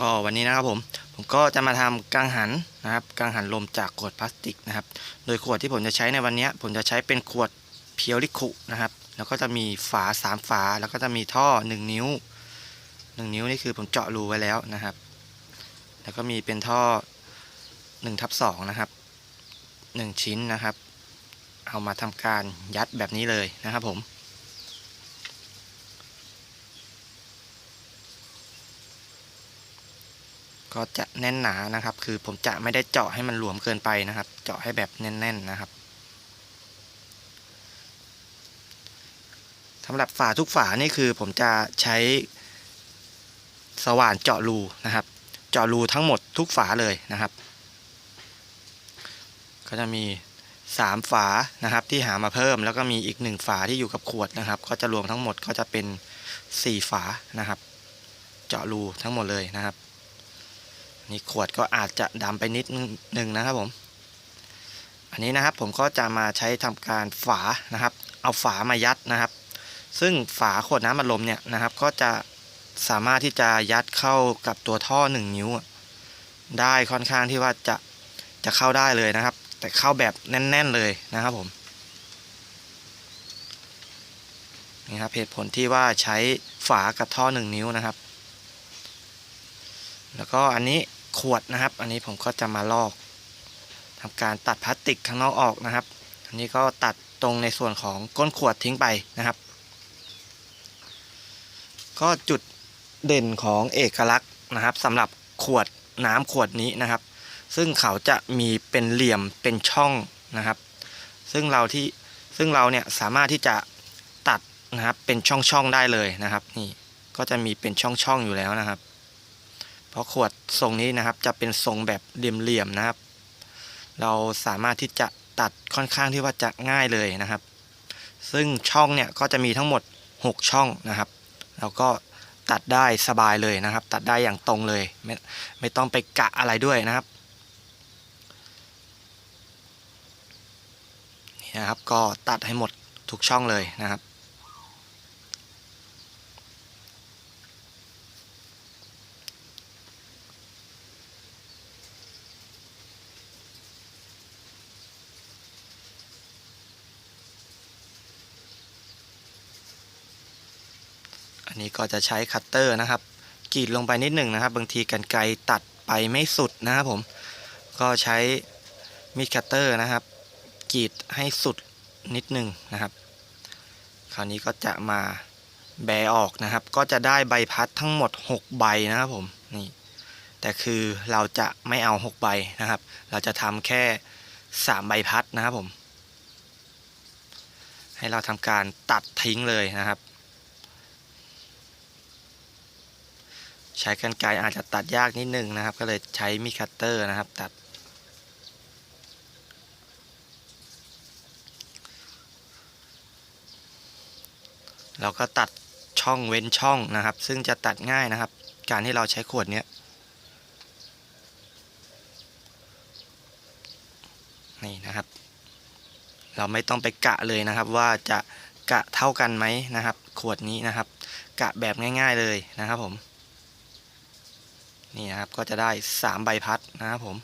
ก็วันนี้นะครับผมผมก็จะมาทำากังหันนะครับกังหันลมจากขวดพลาสติกนะครับ โดยขวดที่ผมจะใช้ในวันนี้ ผมจะใช้เป็นขวดเพียวลิคุนะครับ แล้วก็จะมีฝา3ฝาแล้วก็จะมีท่อ 1 นิ้ว 1 นิ้วนี่คือผมเจาะรูไว้แล้วนะครับ แล้วก็มีเป็นท่อ1ทับ2นะครับ หนึ่งชิ้นนะครับ เอามาทำการยัดแบบนี้เลยนะครับผม ก็จะแน่นหนานะครับ คือผมจะไม่ได้เจาะให้มันหลวมเกินไปนะครับ เจาะให้แบบแน่น ๆนะครับสำหรับฝาทุกฝานี่คือผมจะใช้สว่านเจาะรูนะครับ เจาะรูทั้งหมดทุกฝาเลยนะครับ ก็จะมีสามฝานะครับที่หามาเพิ่ม แล้วก็มีอีกหนึ่งฝาที่อยู่กับขวดนะครับ ก็จะรวมทั้งหมดก็จะเป็นสี่ฝานะครับ เจาะรูทั้งหมดเลยนะครับ นี่ขวดก็อาจจะดำไปนิดนึงนะครับผม อันนี้นะครับผมก็จะมาใช้ทำการฝานะครับ เอาฝามายัดนะครับ ซึ่งฝาขวดน้ำอัดลมเนี่ยนะครับ ก็จะสามารถที่จะยัดเข้ากับตัวท่อหนึ่งนิ้ว ได้ค่อนข้างที่ว่าจะจะเข้าได้เลยนะครับ แต่เข้าแบบแน่น ๆ เลยนะครับผมนี่ครับเหตุผลที่ว่าใช้ฝากับท่อหนึ่งนิ้วนะครับ แล้วก็อันนี้ขวดนะครับ อันนี้ผมก็จะมาลอกทำการตัดพลาสติกข้างนอกออกนะครับ อันนี้ก็ตัดตรงในส่วนของก้นขวดทิ้งไปนะครับ ก็จุดเด่นของเอกลักษณ์นะครับสำหรับขวดน้ำขวดนี้นะครับ ซึ่งเขาจะมีเป็นเหลี่ยมเป็นช่องนะครับ ซึ่งเราที่ซึ่งเราเนี่ยสามารถที่จะตัดนะครับเป็นช่องๆได้เลยนะครับ นี่ก็จะมีเป็นช่องๆอยู่แล้วนะครับ เพราะขวดทรงนี้นะครับจะเป็นทรงแบบเหลี่ยมๆนะครับ เราสามารถที่จะตัดค่อนข้างที่ว่าจะง่ายเลยนะครับ ซึ่งช่องเนี่ยก็จะมีทั้งหมด 6 ช่องนะครับ แล้วก็ตัดได้สบายเลยนะครับ ตัดได้อย่างตรงเลย ไม่ไม่ต้องไปกะอะไรด้วยนะครับ นะครับ ก็ตัดให้หมดทุกช่องเลยนะครับ อันนี้ก็จะใช้คัตเตอร์นะครับกรีดลงไปนิดหนึ่งนะครับ บางทีกันไกตัดไปไม่สุดนะครับผมก็ใช้มีดคัตเตอร์นะครับ กรีดให้สุดนิดหนึ่งนะครับ คราวนี้ก็จะมาแบะออกนะครับ ก็จะได้ใบพัดทั้งหมด 6 ใบนะครับผมนี่แต่คือเราจะไม่เอา 6 ใบนะครับ เราจะทำแค่ 3 ใบพัดนะครับผม ให้เราทำการตัดทิ้งเลยนะครับ ใช้กันไกรอาจจะตัดยากนิดนึงนะครับ ก็เลยใช้มีดคัตเตอร์นะครับ ตัด เราก็ตัดช่องเว้นช่องนะครับ ซึ่งจะตัดง่ายนะครับ การที่เราใช้ขวดเนี้ยนี่นะครับ เราไม่ต้องไปกะเลยนะครับว่าจะกะเท่ากันไหมนะครับ ขวดนี้นะครับ กะแบบง่าย ๆเลยนะครับผมนี่นะครับก็จะได้สามใบพัดนะครับผม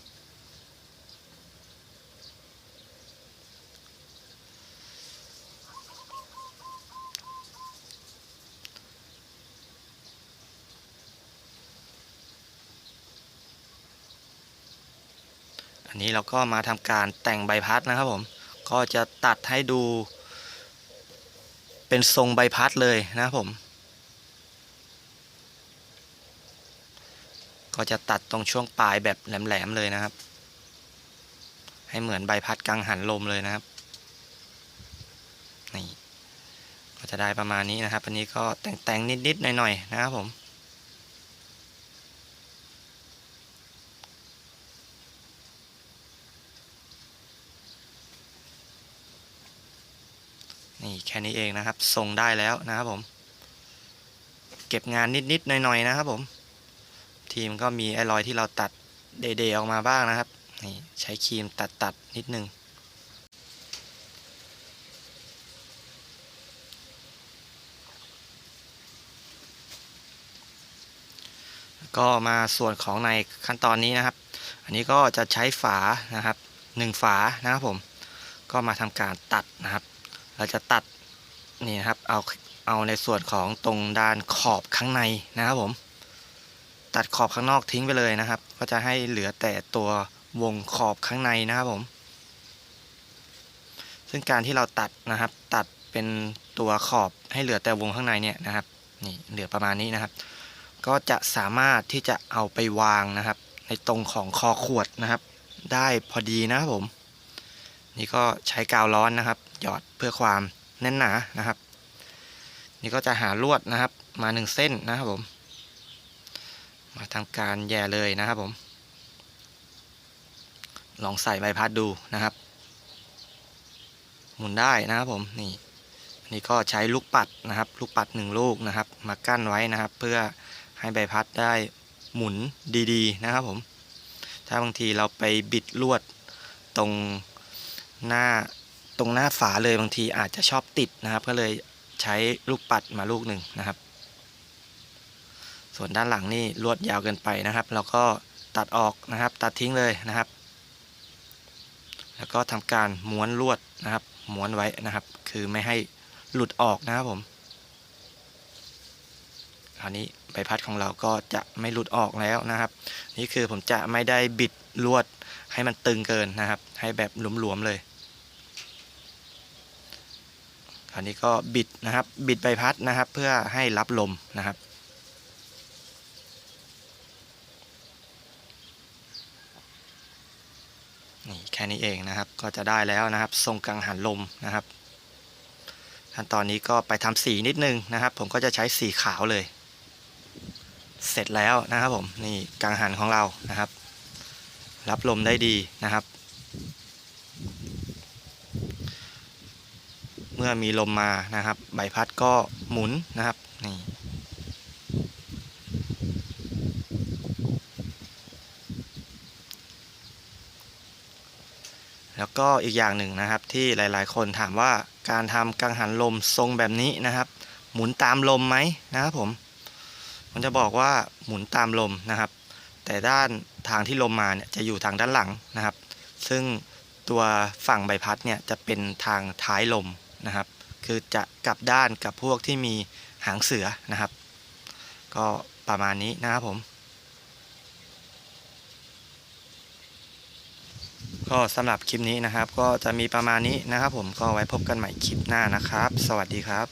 อันนี้เราก็มาทำการแต่งใบพัดนะครับผม ก็จะตัดให้ดู เป็นทรงใบพัดเลยนะครับผม ก็จะตัดตรงช่วงปลายแบบแหลมๆเลยนะครับ ให้เหมือนใบพัดกังหันลมเลยนะครับนี่ก็จะได้ประมาณนี้นะครับ อันนี้ก็แต่งๆนิดๆหน่อยๆนะครับผม นี่แค่นี้เองนะครับทรงได้แล้วนะครับผม เก็บงานนิดๆหน่อยๆนะครับผม ทีมก็มีไอรอยที่เราตัดเดๆออกมาบ้างนะครับนี่ใช้ครีมตัดตัดๆนิดนึงก็มาส่วนของในขั้นตอนนี้นะครับ อันนี้ก็จะใช้ฝานะครับหนึ่งฝานะครับผม ก็มาทำการตัดนะครับ เราจะตัดนี่นะครับเอาเอาในส่วนของตรงด้านขอบข้างในนะครับผม ตัดขอบข้างนอกทิ้งไปเลยนะครับ ก็จะให้เหลือแต่ตัววงขอบข้างในนะครับผม ซึ่งการที่เราตัดนะครับ ตัดเป็นตัวขอบให้เหลือแต่วงข้างในเนี่ยนะครับนี่เหลือประมาณนี้นะครับ ก็จะสามารถที่จะเอาไปวางนะครับ ในตรงของคอขวดนะครับ ได้พอดีนะครับผม นี่ก็ใช้กาวร้อนนะครับ หยอดเพื่อความแน่นหนานะครับ นี่ก็จะหาลวดนะครับ มาหนึ่งเส้นนะครับผม มาทำการแย่เลยนะครับผม ลองใส่ใบพัดดูนะครับ หมุนได้นะครับผมนี่นนี้ก็ใช้ลูกปัดนะครับ ลูกปัดหนึ่งลูกนะครับ มากั้นไว้นะครับ เพื่อให้ใบพัดได้หมุนดีๆนะครับผม ถ้าบางทีเราไปบิดลวดตรงหน้า ตรงหน้าฝาเลยบางทีอาจจะชอบติดนะครับ ก็เลยใช้ลูกปัดมาลูกหนึ่งนะครับ ส่วนด้านหลังนี่ลวดยาวเกินไปนะครับเราก็ตัดออกนะครับ ตัดทิ้งเลยนะครับ แล้วก็ทำการม้วนลวดนะครับม้วนไว้นะครับ คือไม่ให้หลุดออกนะครับผมคราวนี้ใบพัดของเราก็จะไม่หลุดออกแล้วนะครับ นี่คือผมจะไม่ได้บิดลวดให้มันตึงเกินนะครับ ให้แบบหลวมๆเลย คราวนี้ก็บิดนะครับ บิดใบพัดนะครับ เพื่อให้รับลมนะครับ นี่แค่นี้เองนะครับ ก็จะได้แล้วนะครับ ทรงกังหันลมนะครับขั้นตอนนี้ก็ไปทำสีนิดนึงนะครับ ผมก็จะใช้สีขาวเลย เสร็จแล้วนะครับผม นี่กังหันของเรานะครับ รับลมได้ดีนะครับ มื่อมีลมมานะครับ ใบพัดก็หมุนนะครับนี่แล้วก็อีกอย่างหนึ่งนะครับที่หลายๆ คนถามว่าการทำกังหันลมทรงแบบนี้นะครับ หมุนตามลมไหมนะครับผมผมจะบอกว่าหมุนตามลมนะครับ แต่ด้านทางที่ลมมาเนี่ยจะอยู่ทางด้านหลังนะครับ ซึ่งตัวฝั่งใบพัดเนี่ยจะเป็นทางท้ายลม นะครับ คือจะกลับด้านกับพวกที่มีหางเสือนะครับ ก็ประมาณนี้นะครับผม ก็สำหรับคลิปนี้นะครับ ก็จะมีประมาณนี้นะครับผมก็ไว้พบกันใหม่คลิปหน้านะครับ สวัสดีครับ